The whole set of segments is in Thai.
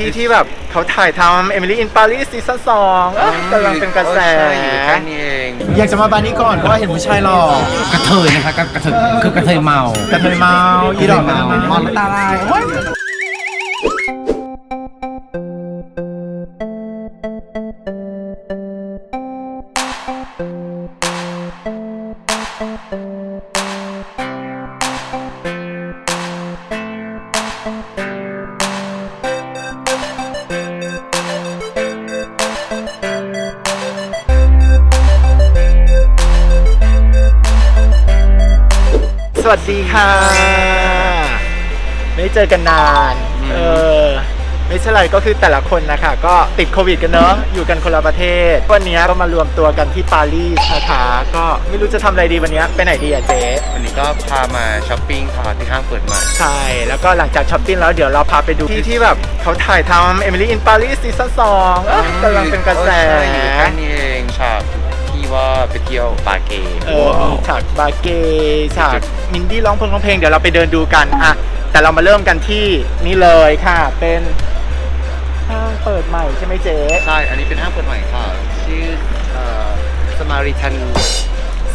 ที่ที่แบบเขาถ่ายทำเอมิลี่อินปารีสซีซั่นสองกำลังเป็นกระแสใช่อยู่แค่นี้เอง อยากจะมาบานนี้ก่อนเพราะว่าเห็นผู้ชายหล่อกระเทยนะคะกระเทยคือกระเทยเมากระเทยเมาอีดอกเมาเมาแล้วตาลาย วัสดีค่ะ ไม่เจอกันนานอืมเออไม่ใช่อะไรก็คือแต่ละคนนะคะ ก็ติดโควิดกันเนอะอยู่กันคนละประเทศ วันนี้ก็มารวมตัวกันที่ปารีสนะคะก็ไม่รู้จะทำอะไรดีวันนี้ไปไหนดีอะเจ๊วันนี้ก็พามาช้อปปิ้งค่ะที่ห้างเปิดใหม่ใช่แล้วก็หลังจากช้อปปิ้งแล้วเดี๋ยวเราพาไปดูที่ที่แบบเขาถ่ายทำเอมิลี่อินปารีสซีซั่นสองกำลังเป็นกระแสใช่อยู่แค่นี้เองฉาก ที่ว่าไปเที่ยวปาเกเออมีฉากบาเกฉากมินดี้ร้องเพลงร้องเพลงเดี๋ยวเราไปเดินดูกันอะแต่เรามาเริ่มกันที่นี่เลยค่ะ เป็นห้างเปิดใหม่ใช่ไหมเจ๊ใช่ อันนี้เป็นห้างเปิดใหม่ค่ะ ชื่อสมาริทัน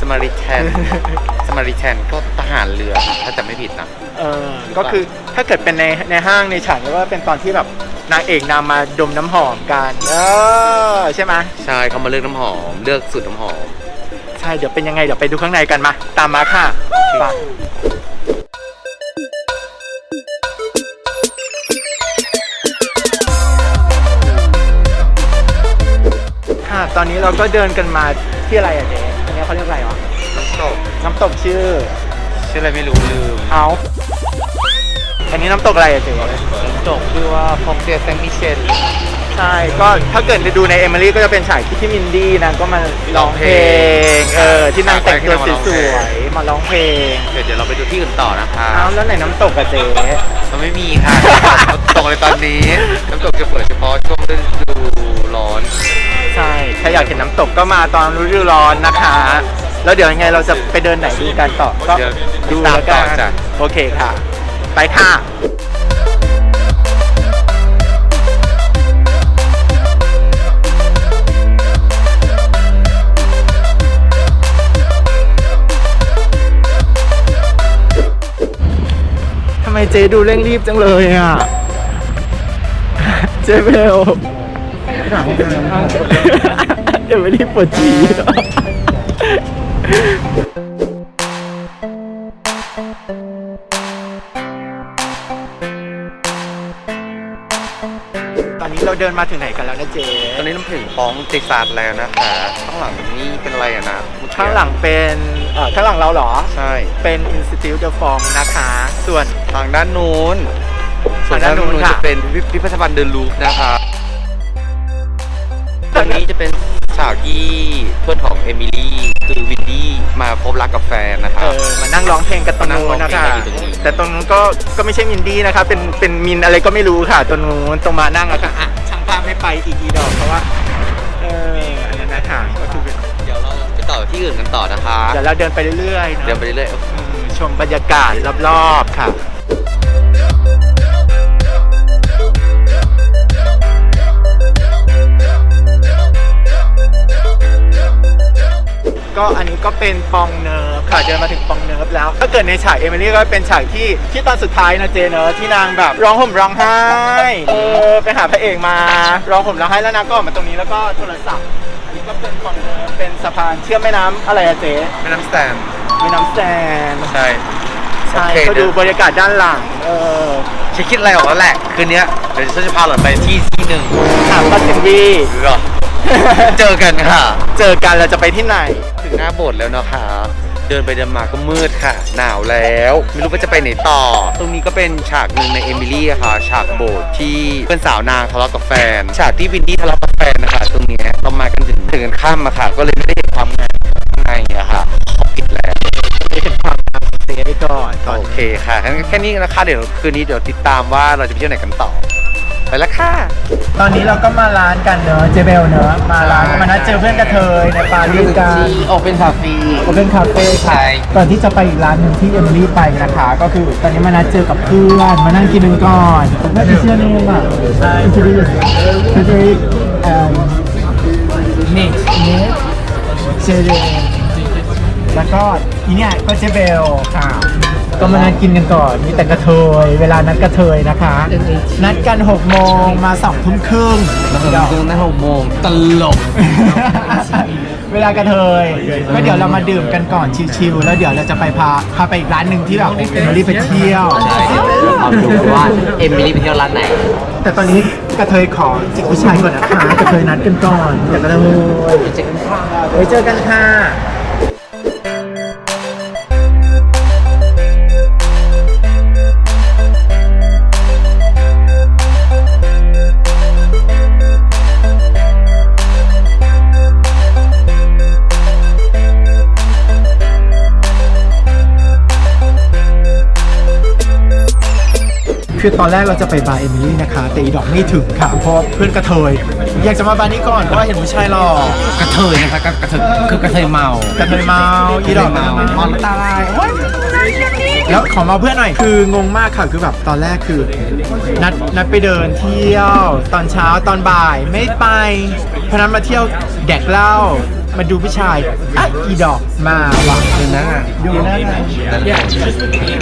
สมาริแทน สมาริแทนก็ทหารเรือถ้าจะไม่ผิดนะ เออก็คือถ้าเกิดเป็นในในห้างในฉากก็ว่าเป็นตอนที่แบบนางเอกนำมาดมน้ำหอมกันเออใช่ไหมใช่เขามาเลือกน้ำหอม เลือกสูตรน้ำหอม ใช่เดี๋ยวเป็นยังไงเดี๋ยวไปดูข้างในกันมา ตามมาค่ะไปค่ะตอนนี้เราก็เดินกันมาที่อะไรอะเจ๊อันนี้ เขาเรียกอะไรวะ น้ำตก น้ำตกชื่อ ชื่ออะไรไม่รู้ลืม เอาอันนี้น้ำตกอะไรอะเจ๊น้ำตกชื่อว่าฟองเตียแซงมิเชลใช่ ก็ถ้าเกิดไปดูในเอมิลี่ก็จะเป็นฉากที่ที่มินดี้นางก็มาร้องเพลง เออ ที่นางแต่งตัวสวยๆมาร้องเพลง เดี๋ยวเราไปดูที่อื่นต่อนะคะอ้าวแล้วไหนน้ำตกอะเจ๊มันไม่มีค่ะ น้ำตกเลยตอนนี้ น้ำตกจะเปิดเฉพาะช่วงฤ ดูร้อน ใช่ถ้าอยากเห็นน้ำตกก็มาตอนฤดูร้อนนะคะ แล้วเดี๋ยวยังไงเราจะไปเดินไหนดูกันต่อก็เดี๋ยวดูตามแล้วกัต่อนจ้ะโอเคค่ะ ไปค่ะ ทำไมเจดูเร่งรีบจังเลยอะ เจเบล เดี๋ยวไม่รีบปวดฉี่ตอนนี้เราเดินมาถึงไหนกันแล้วนะเจตอนนี้น้ำถึงป้องเจซาร์แล้วนะคะข้างหลังนี่เป็นอะไรอะนะเมื่อกี้ข้างหลังเป็นเอ่อข้างหลังเราเหรอ ใช่ เป็น Institute de f o n นะคะ ส่วน ทางด้านนู้นส่วนทางด้าด้านนนู้นู้นนค่ะจะเป็นพิพิธภัณฑ์เดินลูฟนะคะตรง นี้จะเป็นฉากที่เพื่อนของเอมิลี่คือวินดี้มาพบรักกับแฟนนะเอคะอมานั่งร้องเพลงกันตรงนู้นนะคะมานั่งร้องเพลงกันอยู่ตรงนี้ แต่ตรงนู้นก็ก็ไม่ใช่มินดี้นะคะเป็นเป็นมินอะไรก็ไม่รู้ค่ะตรงนู้นตรงมานั่งอะค่ะอะช่างภาพไม่ไปอีกอีดอกเพราะว่าเอออันนั้นนะคะก็คือเป็นเดี๋ยวเราไปต่อที่อื่นกันต่อนะคะ เดี๋ยวเราเดินไปเรื่อยๆเนอะเดินไปเรื่อยอืมชมบรรยากาศรอบๆค่ะ ก็อันนี้ก็เป็นปองเนิร์ฟค่ะเดินมาถึงปองเนิร์ฟแล้ว ถ้าเกิดในฉากเอมิลี่ก็เป็นฉากที่ที่ตอนสุดท้ายนะเจเนอะที่นางแบบร้องห่มร้องไห้เออไปหาพระเอกมาร้องห่มร้องไห้แล้วนางก็ออกมาตรงนี้แล้วก็โทรศัพท์อันนี้ก็เป็นปองเนิร์ฟเป็นสะพานเชื่อมแม่น้ำอะไรอะเจๆแม่น้ำแซมแม่น้ำแซนใช่ ใช่โอเคก็ดูบรรยากาศด้านหลังเออฉันคิดอะไรออกแล้วแหละคืนเนี้ยเดี๋ยวฉันจะพาหล่อนไปที่ที่หนึ่งถามป้าซินดี้หรอเจอกันค่ะ เจอกันเราจะไปที่ไหน ถึงหน้าโบสถ์แล้วนะคะ เดินไปเดินมาก็มืดค่ะ หนาวแล้ว ไม่รู้ว่าจะไปไหนต่อ ตรงนี้ก็เป็นฉากหนึ่งในเอมิลี่อะค่ะ ฉากโบสถ์ที่เพื่อนสาวนางทะเลาะกับแฟน ฉากที่วินดี้ทะเลาะกับแฟนนะคะ ตรงเนี้ยเรามากันถึงถึงกันข้ามอะค่ะ ก็เลยไม่ได้เห็นความงามข้างในอะค่ะเขาปิดแล้วนี่เป็นความงามของเซไปก่อนก่อนโอเคค่ะงั้นแค่นี้นะคะ เดี๋ยวคืนนี้เดี๋ยวติดตามว่าเราจะไปเที่ยวไหนกันต่อ ไปแล้วค่ะ ตอนนี้เราก็มาร้านกันเนอะเจเบลเนอะมาร้านมานัดเจอเพื่อนกระเทยในปารีสกัน โอเป็นคาเฟ่โอเ n นคาเฟ่ใช่ ค่ะก่อนที่จะไปอีกร้านหนึ่งที่เอมิลี่ไปนะคะ ก็คือตอนนี้มานัดเจอกับเพื่อนมานั่งกินกันก่อนน่าจะเชื่อเนมอะอินทิริสอินทิริสเอ่อนี่เนสเจเดแล้วก็อีเนี่ยก็เจเบลค่ะ ก็มานัดกินกันก่อนมีแต่กระเทย เวลานัดกระเทยนะคะ นัดกัน 6 โมงมา2ทุ่มครึ่งแล้วผมดูหน้าหกโมงตลก เวลากระเทยก็เดี๋ยวเรามาดื่มกันก่อนชิวๆแล้วเดี๋ยวเราจะไปพาพาไปอีกร้านหนึ่งที่แบบเอมิลี่ไปเที่ยวเอาดูว่าเอมิลี่ไปเที่ยวร้านไหน แต่ตอนนี้กระเทยขอจิกผู้ชายก่อนนะคะกระเทยนัดกันก่อนอย่ากระเทยไว้เจอกันค่ะคื อตอนแรกเราจะไปบาร์เอมิลี่นะคะ แต่อีดอกไม่ถึงค่ะ เพราะเพื่อนกระเทย อยากจะมาบาร์นี้ก่อนเพราะว่าเห็นผู้ชายหล่อกระเทยนะคะกระเทยคือกระเทยเมากระเทยเมาอีดอกเมาเมาแล้วตาลายโอ๊ยแล้วขอมาเพื่อนหน่อย คืองงมากค่ะคือแบบตอนแรกคือ นัดนัดไปเดินเที่ยว ตอนเช้าตอนบ่ายไม่ไปเพราะนั้นมาเที่ยวแดกเหล้า มาดูผู้ชายอะอีดอกมาว่ะดูหน้าดูหน้า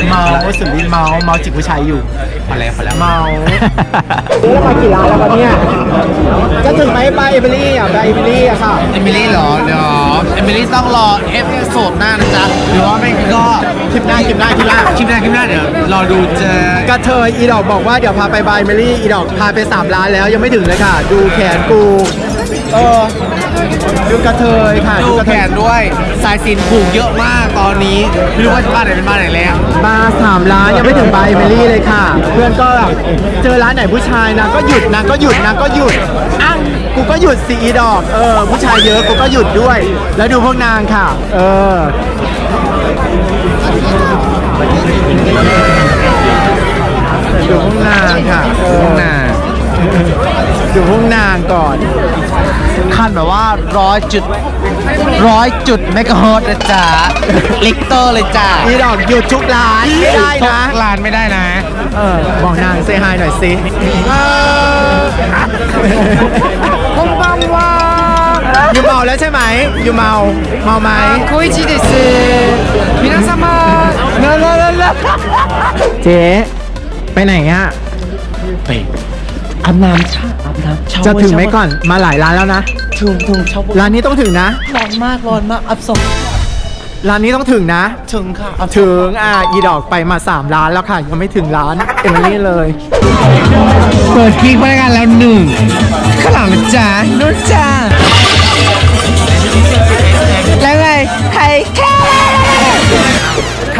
เมาสุดฤทธิ์เมาเมาจิกผู้ชายอยู่พอแล้วพอแล้วเมานี่เรามากี่ร้านแล้วครับเนี่ยจะถึงไหมบายเอมิลี่อะบายเอมิลี่อะค่ะเอมิลี่เหรอเดี๋ยวเอมิลี่ต้องรอเอฟโซดหน้านะจ๊ะหรือว่าไม่ก็คลิปหน้าคลิปหน้าคลิปหน้าคลิปหน้าคลิปหน้าเดี๋ยวรอดูเจอกระเทยอีดอกบอกว่าเดี๋ยวพาไปบายเอมิลี่อีดอกพาไปสามร้านแล้วยังไม่ถึงเลยค่ะ ดูแขนกูเออ ดูกระเทยค่ะดูกระแขเทยนด้วย สายสินผูกเยอะมากตอนนี้ ไม่รู้ว่าบ้านไหนเป็นบ้านไหนแล้วมาสามร้านยังไม่ถึงบายเอมิลี่เลยค่ะ เพื่อนก็แบบเจอร้านไหนผู้ชายนะก็หยุดนะก็หยุดนะก็หยุดอ้าวกูก็หยุดสีดอก เออ ผู้ชายเยอะกูก็หยุดด้วย แล้วดูพวกนางค่ะ เออ ดูพวกนางค่ะเออพวกนาง ดูพวกนางก่อน ขั้นแบบว่าร้อยจุดร้อยจุดเมกะเฮิร์ตนะจ๊ะลิกเตอร์เลยจ้ะอีดอกหยุดทุกร้านไม่ได้ทุนะกร้านไม่ได้นะ เออบอกนางเซฮายหน่อยสิคงบังว่าอยู่เมาแล้วใช่ไหมอยู่เมาเมาไหมคุยชิเดสมินาซามาเลิศเลิศเลิศเลิศเจ๊ไปไหนอะ ไป อาบน้ำชาอาบน้ำชาวจะถึงไหมก่อนมาหลายร้านแล้วนะ ถึงถึงชาวร้านนี้ต้องถึงนะ ร้อนมากร้อนมากอับสมร้านนี้ต้องถึงนะ ถึงค่ะอับถึงอะอีดอกไปมา 3 ร้านแล้วค่ะยังไม่ถึงร้านเอมิลี่เลย เปิดคลิกพนักงานแล้วหนึ่งข้างหลังนะจ๊ะนู้นจ้า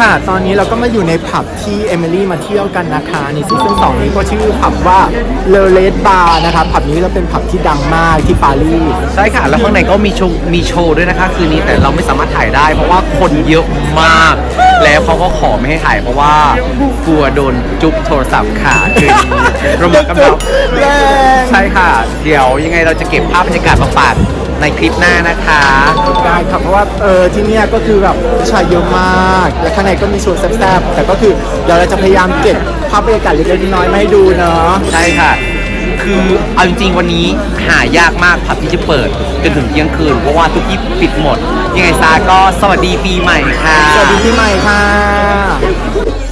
ค่ะ ตอนนี้เราก็มาอยู่ในผับที่เอมิลี่มาเที่ยวกันนะคะในซีซั่นสองนี้ก็ชื่อผับว่าเลเลสบาร์นะคะผับนี้เราเป็นผับที่ดังมากที่ปารีสใช่ค่ะ แล้วข้างในก็มีโชว์มีโชว์ด้วยนะคะ คืนนี้แต่เราไม่สามารถถ่ายได้ เพราะว่าคนเยอะมาก แล้วเขาก็ขอไม่ให้ถ่ายเพราะว่ากลัวโดนจุ๊บโทรศัพท์ค่ะคือเรามากับเราแรงใช่ค่ะ เดี๋ยวยังไงเราจะเก็บภาพบรรยากาศมาฝาก ในคลิปหน้านะคะ ได้ครับเพราะว่าเออที่เนี่ยก็คือแบบผู้ชายเยอะมาก และข้างในก็มีโชว์แซ่บๆแต่ก็คือเดี๋ยวเราจะพยายามเก็บภาพบรรยากาศเล็กๆน้อยๆมาให้ดูเนาะใช่ค่ะ คือเอาจริงๆวันนี้หายากมากผับที่จะเปิดจนถึงเที่ยงคืนเพราะว่าทุกที่ปิดหมด ยังไงซาก็สวัสดีปีใหม่ค่ะ สวัสดีพี่ใหม่ค่ะ